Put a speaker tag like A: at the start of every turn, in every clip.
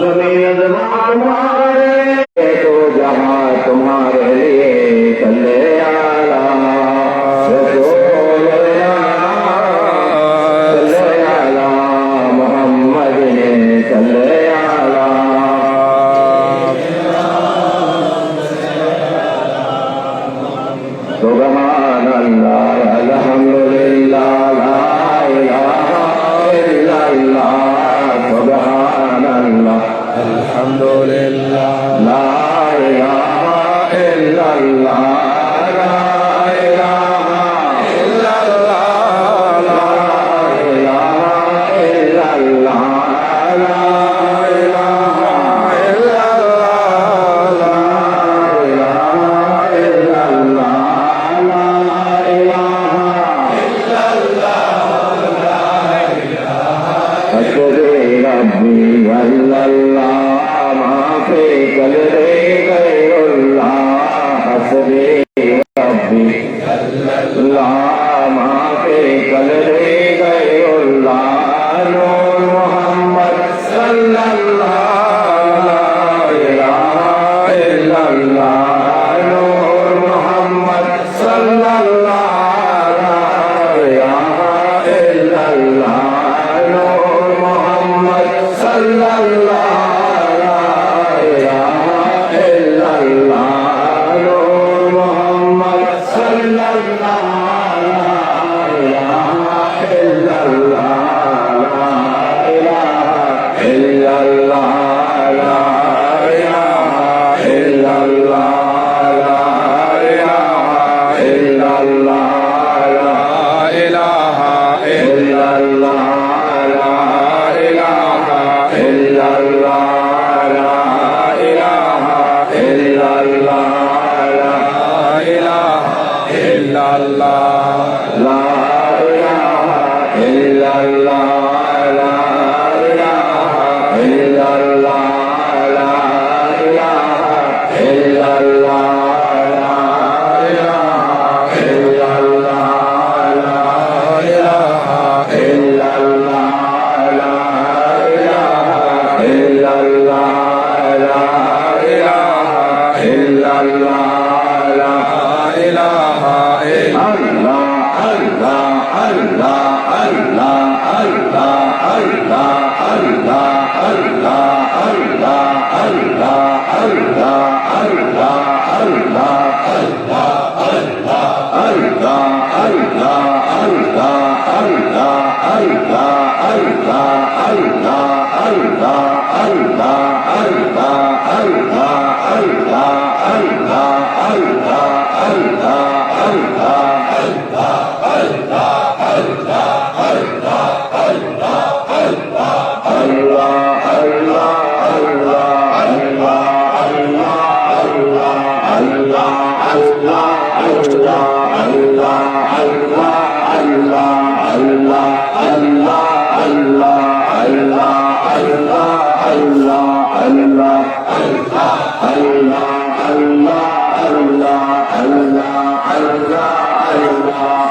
A: जमीन तुम्हारे तो जहाँ तुम्हारे लिए चले لا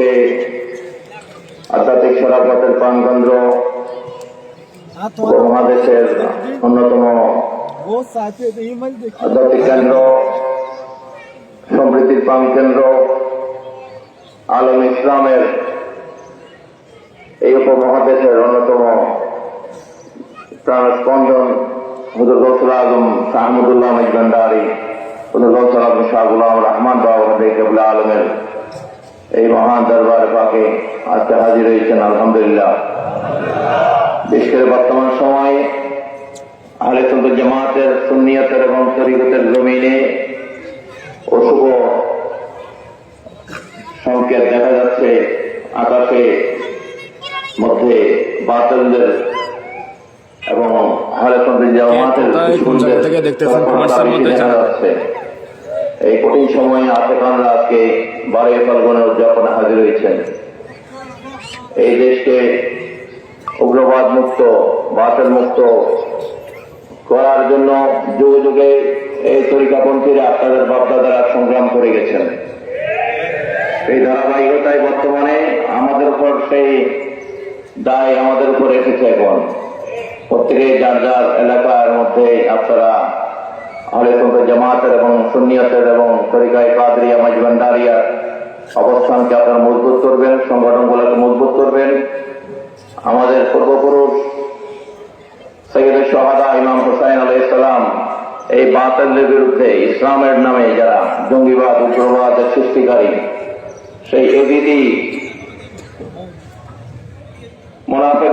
A: হচ্ছে আধ্যাত্মিক সরাপথের প্রাণকেন্দ্র মহাদেশের অন্যতম আধ্যাত্মিক কেন্দ্র, সমৃদ্ধির প্রাণ কেন্দ্র আলম ইসলামের এই উপমহাদেশের অন্যতম প্রাণস্পন্দন হুজুর আলম শাহমুদুল্লাহ সাহমুদুল্লাহ মজবান্ডারি, হুজুর আলম শাহ গুলাম রহমান বাবু আলমের এই মহান দরবার পাকে আজকে হাজির হয়েছেন আলহামদুলিল্লাহ বিশেষ করে বর্তমান সময়ে আহলে সুন্নাত জামাতের সুন্নিয়তের এবং শরীয়তের জমিনে অশুভ সংকেত দেখা যাচ্ছে আকাশে মধ্যে বাতিলদের এবং আহলে সুন্নাত জামাতের
B: দেখতেছেন?
A: দেখা যাচ্ছে এই কঠিন সময়ে আশেখানরা আজকে বারোই ফাল্গুনের উদযাপনে হাজির হয়েছেন। এই দেশকে উগ্রবাদ মুক্ত বাতিল মুক্ত করার জন্য যুগে যুগে এই তরিকাপন্থীরা তাদের বাপদাদারা সংগ্রাম করে গেছেন। এই ধারাবাহিকতায় বর্তমানে আমাদের উপর সেই দায় আমাদের উপর এসেছে এখন। প্রত্যেকে যার যার এলাকার মধ্যে আপনারা জামাতের এবং তরিকায় কাদরিয়া মাজবান্ডারিয়া অবস্থানকে আপনারা মজবুত করবেন, সংগঠনগুলোকে মজবুত করবেন। আমাদের পূর্বপুরুষ সৈয়দ শাহাদা ইমাম হুসাইন আলাই সালাম এই বাতিলের বিরুদ্ধে ইসলামের নামে যারা জঙ্গিবাদ উগ্রবাদের সৃষ্টিকারী, সেই এবিডি মোনাফেক